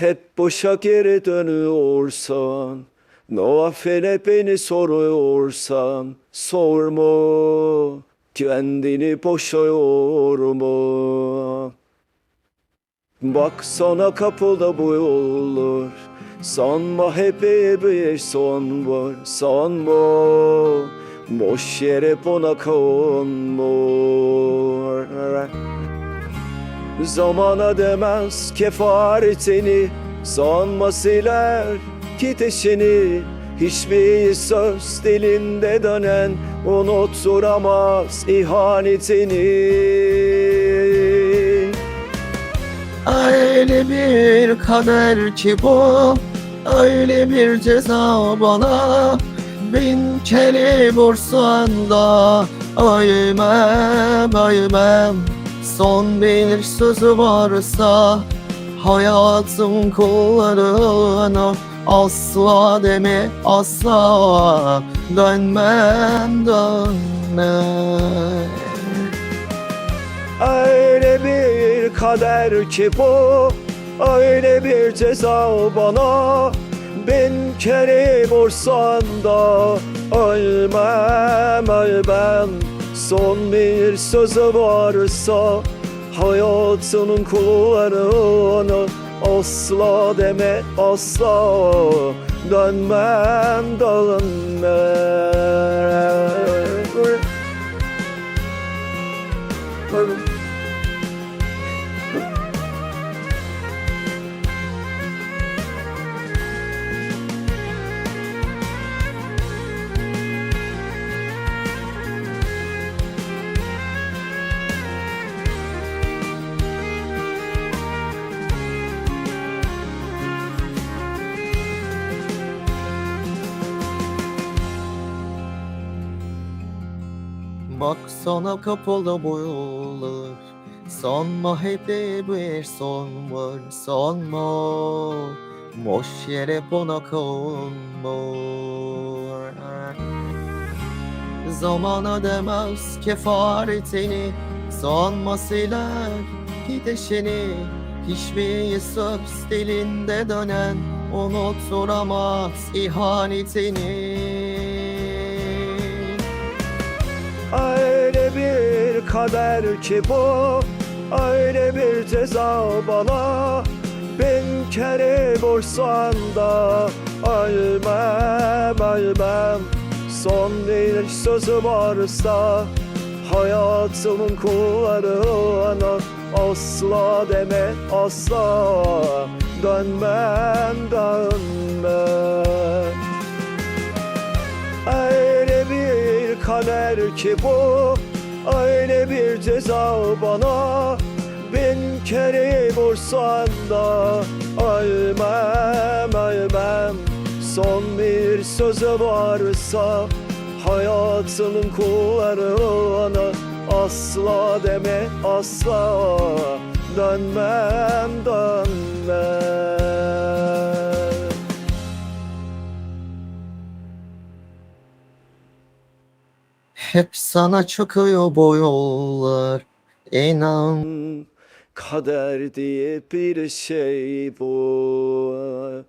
Hep boşa geri dönüyorsan No affene beni soruyorsan Sorma. Kendini boşa yorma Bak sana kapıda bu yollar. Sanma hep bir son var Sanma. Boş yere buna konma Zamana demez kefaretini Sanma siler gidişini Hiçbir söz dilinde dönen Unutturamaz ihanetini. Öyle bir kader ki bu Öyle bir ceza bana. Bin kere vursan da Ölmem ölmem Son bir sözü varsa Hayatım kullarına Asla deme asla Dönmem dönmem Öyle bir kader ki bu Öyle bir ceza bana. Bin kere vursan da Ölmem ölmem Son bir sözü varsa Hayatının kullarına Asla deme asla Dönmem dönmem Bak sana kapalı bu yollar Sanma hep bir son var Sanma. Boş yere buna konma Zamana demez kefaretini Sanma siler gidişini. Hiçbir söz dilinde dönen Unutturamaz ihanetini kader ki bu Öyle bir ceza bana. Bin kere vursan da Ölmem ölmem. Son bir sözü varsa Hayatımın kullarına Asla deme asla. Dönmem dönmem. Öyle bir kader ki bu Öyle bir ceza bana Bin kere vursan da Ölmem ölmem. Son bir sözü varsa Hayatının kullarına Asla deme asla. Dönmem dönmem Hep sana çıkıyor bu yollar. İnan. Kader diye bir şey bu